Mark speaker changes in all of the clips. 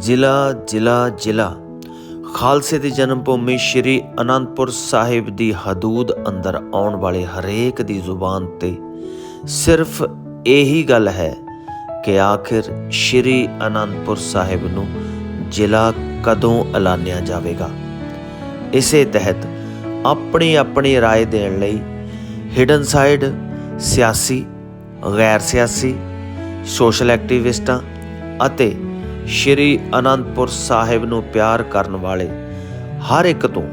Speaker 1: ਜ਼ਿਲ੍ਹਾ ਜ਼ਿਲ੍ਹਾ ਜ਼ਿਲ੍ਹਾ ਖਾਲਸੇ ਦੀ ਜਨਮ ਭੂਮੀ ਸ਼੍ਰੀ ਅਨੰਦਪੁਰ ਸਾਹਿਬ ਦੀ ਹਦੂਦ ਅੰਦਰ ਆਉਣ ਵਾਲੇ ਹਰੇਕ ਦੀ ਜ਼ੁਬਾਨ ਤੇ ਸਿਰਫ ਇਹੀ ਗੱਲ ਹੈ ਕਿ ਆਖਿਰ ਸ਼੍ਰੀ ਅਨੰਦਪੁਰ ਸਾਹਿਬ ਨੂੰ ਜ਼ਿਲ੍ਹਾ ਕਦੋਂ ਐਲਾਨਿਆ ਜਾਵੇਗਾ ਇਸੇ ਤਹਿਤ ਆਪਣੀ ਆਪਣੀ رائے ਦੇਣ ਲਈ ਹਿਡਨ ਸਾਈਡ ਸਿਆਸੀ ਗੈਰ ਸਿਆਸੀ ਸੋਸ਼ਲ ਐਕਟਿਵਿਸਟਾਂ ਅਤੇ ਸ਼੍ਰੀ ਅਨੰਦਪੁਰ ਸਾਹਿਬ ਨੂੰ ਪਿਆਰ ਕਰਨ ਵਾਲੇ ਹਰ ਇੱਕ ਤੋਂ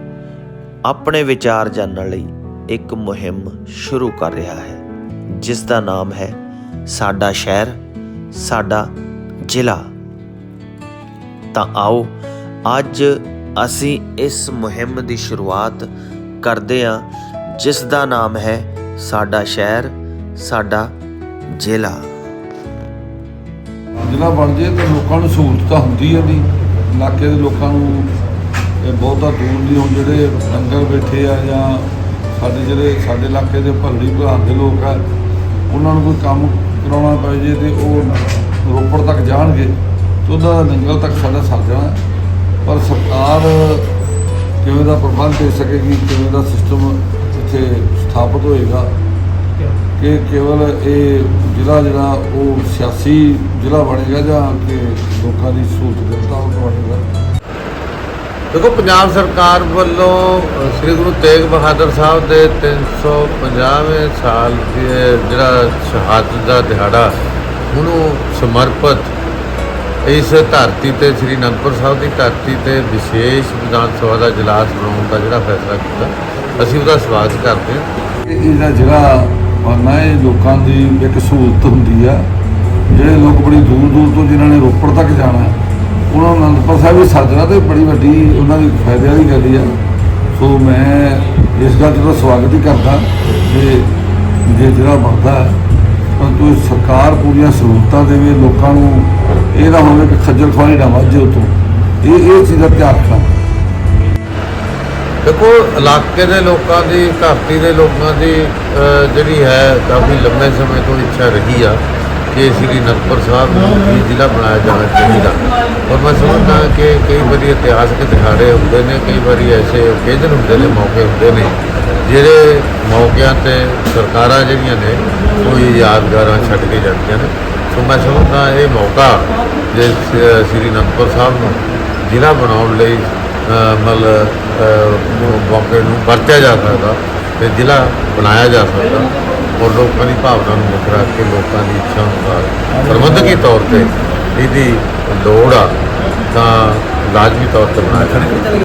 Speaker 1: ਆਪਣੇ ਵਿਚਾਰ ਜਾਣਨ ਲਈ ਇੱਕ ਮੁਹਿੰਮ ਸ਼ੁਰੂ ਕਰ ਰਿਹਾ ਹੈ, ਜਿਸ ਦਾ ਨਾਮ ਹੈ ਸਾਡਾ ਸ਼ਹਿਰ, ਸਾਡਾ ਜ਼ਿਲ੍ਹਾ। ਤਾਂ ਆਓ, ਅੱਜ ਅਸੀਂ ਇਸ ਮੁਹਿੰਮ ਦੀ ਸ਼ੁਰੂਆਤ ਕਰਦੇ ਹਾਂ, ਜਿਸ ਦਾ ਨਾਮ ਹੈ ਸਾਡਾ ਸ਼ਹਿਰ, ਸਾਡਾ ਜ਼ਿਲ੍ਹਾ।
Speaker 2: ਜ਼ਿਲ੍ਹਾ ਬਣ ਜੇ ਤਾਂ ਲੋਕਾਂ ਨੂੰ ਸਹੂਲਤ ਤਾਂ ਹੁੰਦੀ ਹੈ ਨਹੀਂ ਇਲਾਕੇ ਦੇ ਲੋਕਾਂ ਨੂੰ ਇਹ ਬਹੁਤਾ ਦੂਰ ਨਹੀਂ ਹੁਣ ਜਿਹੜੇ ਲੰਗਰ ਬੈਠੇ ਆ ਜਾਂ ਸਾਡੇ ਜਿਹੜੇ ਸਾਡੇ ਇਲਾਕੇ ਦੇ ਭੱਲੜੀ ਭਰਾ ਦੇ ਲੋਕ ਆ, ਉਹਨਾਂ ਨੂੰ ਕੋਈ ਕੰਮ ਕਰਾਉਣਾ ਪੈ ਜੇ ਤੇ ਉਹ ਰੋਪੜ ਤੱਕ ਜਾਣਗੇ ਤੇ ਉਹਦਾ ਨੰਗਲ ਤੱਕ ਸਾਡਾ ਸਰ ਜਾਣਾ। ਪਰ ਸਰਕਾਰ ਕਿਵੇਂ ਦਾ ਪ੍ਰਬੰਧ ਦੇ ਸਕੇਗੀ, ਕਿਵੇਂ ਦਾ ਸਿਸਟਮ ਇੱਥੇ ਸਥਾਪਿਤ ਹੋਏਗਾ ਕਿ ਕੇਵਲ ਇਹ ਜ਼ਿਲ੍ਹਾ ਜਿਹੜਾ ਉਹ ਸਿਆਸੀ ਜ਼ਿਲ੍ਹਾ ਬਣੇਗਾ ਜਾਂ ਕਿ ਲੋਕਾਂ ਦੀ ਸਹੂਲਤ ਬਣੇਗਾ
Speaker 3: ਦੇਖੋ ਪੰਜਾਬ ਸਰਕਾਰ ਵੱਲੋਂ ਸ੍ਰੀ ਗੁਰੂ ਤੇਗ ਬਹਾਦਰ ਸਾਹਿਬ ਦੇ 350ਵੇਂ ਸਾਲ ਦੀ ਜਿਹੜਾ ਸ਼ਹਾਦਤ ਦਾ ਦਿਹਾੜਾ ਉਹਨੂੰ ਸਮਰਪਿਤ ਇਸ ਧਰਤੀ ਤੇ ਸ੍ਰੀ ਅਨੰਦਪੁਰ ਸਾਹਿਬ ਦੀ ਧਰਤੀ ਤੇ ਵਿਸ਼ੇਸ਼ ਵਿਧਾਨ ਸਭਾ ਦਾ ਇਜਲਾਸ ਬਣਾਉਣ ਦਾ ਜਿਹੜਾ ਫੈਸਲਾ ਕੀਤਾ ਅਸੀਂ ਉਹਦਾ ਸਵਾਗਤ ਕਰਦੇ ਹਾਂ।
Speaker 2: ਇਹ ਜਿਹੜਾ ਜਿਹੜਾ ਬਣਨਾ ਇਹ ਲੋਕਾਂ ਦੀ ਇੱਕ ਸਹੂਲਤ ਹੁੰਦੀ ਆ। ਜਿਹੜੇ ਲੋਕ ਬੜੀ ਦੂਰ ਦੂਰ ਤੋਂ ਜਿਨ੍ਹਾਂ ਨੇ ਰੋਪੜ ਤੱਕ ਜਾਣਾ, ਉਹਨਾਂ ਨੂੰ ਅਨੰਦਪੁਰ ਸਾਹਿਬ ਵੀ ਸਾਜਣਾ ਤੇ ਬੜੀ ਵੱਡੀ ਉਹਨਾਂ ਦੀ ਫਾਇਦੇ ਵਾਲੀ ਗੱਲ ਆ। ਸੋ ਮੈਂ ਇਸ ਗੱਲ ਦਾ ਸਵਾਗਤ ਹੀ ਕਰਦਾ ਕਿ ਜੇ ਜਿਹੜਾ ਬਣਦਾ, ਪਰੰਤੂ ਸਰਕਾਰ ਪੂਰੀਆਂ ਸਹੂਲਤਾਂ ਦੇਵੇ, ਲੋਕਾਂ ਨੂੰ ਇਹ ਨਾ ਹੋਵੇ ਕਿ ਖੱਜਲ ਖੁਆਰੀ ਨਾ ਵੱਜੇ ਉਤੋਂ। ਇਹ ਇਹ ਚੀਜ਼ ਦਾ ਧਿਆਨ ਰੱਖਣਾ।
Speaker 3: ਦੇਖੋ, ਇਲਾਕੇ ਦੇ ਲੋਕਾਂ ਦੀ, ਧਰਤੀ ਦੇ ਲੋਕਾਂ ਦੀ ਜਿਹੜੀ ਹੈ, ਕਾਫੀ ਲੰਬੇ ਸਮੇਂ ਤੋਂ ਇੱਛਾ ਰਹੀ ਆ ਕਿ ਸ੍ਰੀ ਅਨੰਦਪੁਰ ਸਾਹਿਬ ਨੂੰ ਵੀ ਜ਼ਿਲ੍ਹਾ ਬਣਾਇਆ ਜਾਣਾ ਚਾਹੀਦਾ। ਔਰ ਮੈਂ ਸਮਝਦਾ ਕਿ ਕਈ ਵਾਰੀ ਇਤਿਹਾਸਕ ਦਿਹਾੜੇ ਹੁੰਦੇ ਨੇ, ਕਈ ਵਾਰੀ ਐਸੇ ਓਕੇਜਨ ਹੁੰਦੇ ਨੇ, ਮੌਕੇ ਹੁੰਦੇ ਨੇ, ਜਿਹੜੇ ਮੌਕਿਆਂ ਤੇ ਸਰਕਾਰਾਂ ਜਿਹੜੀਆਂ ਨੇ ਕੋਈ ਯਾਦਗਾਰਾਂ ਛੱਡ ਕੇ ਜਾਂਦੀਆਂ ਨੇ। ਸੋ ਮੈਂ ਸਮਝਦਾ ਇਹ ਮੌਕਾ ਜੇ ਸ੍ਰੀ ਅਨੰਦਪੁਰ ਸਾਹਿਬ ਨੂੰ ਜ਼ਿਲ੍ਹਾ ਬਣਾਉਣ ਲਈ ਮਤਲਬ ਮੌਕੇ ਨੂੰ ਵਰਤਿਆ ਜਾ ਸਕਦਾ ਤੇ ਜ਼ਿਲ੍ਹਾ ਬਣਾਇਆ ਜਾ ਸਕਦਾ। ਔਰ ਲੋਕਾਂ ਦੀ ਭਾਵਨਾ ਨੂੰ ਮੁੱਖ ਰੱਖ ਕੇ ਲੋਕਾਂ ਦੀ ਇੱਛਾ ਅਨੁਸਾਰ ਪ੍ਰਬੰਧਕੀ ਤੌਰ ਤੇ ਇਹਦੀ ਲੋੜ ਆ ਤਾਂ ਲਾਜ਼ਮੀ ਤੌਰ ਤੇ ਬਣਾਇਆ ਜਾਣਾ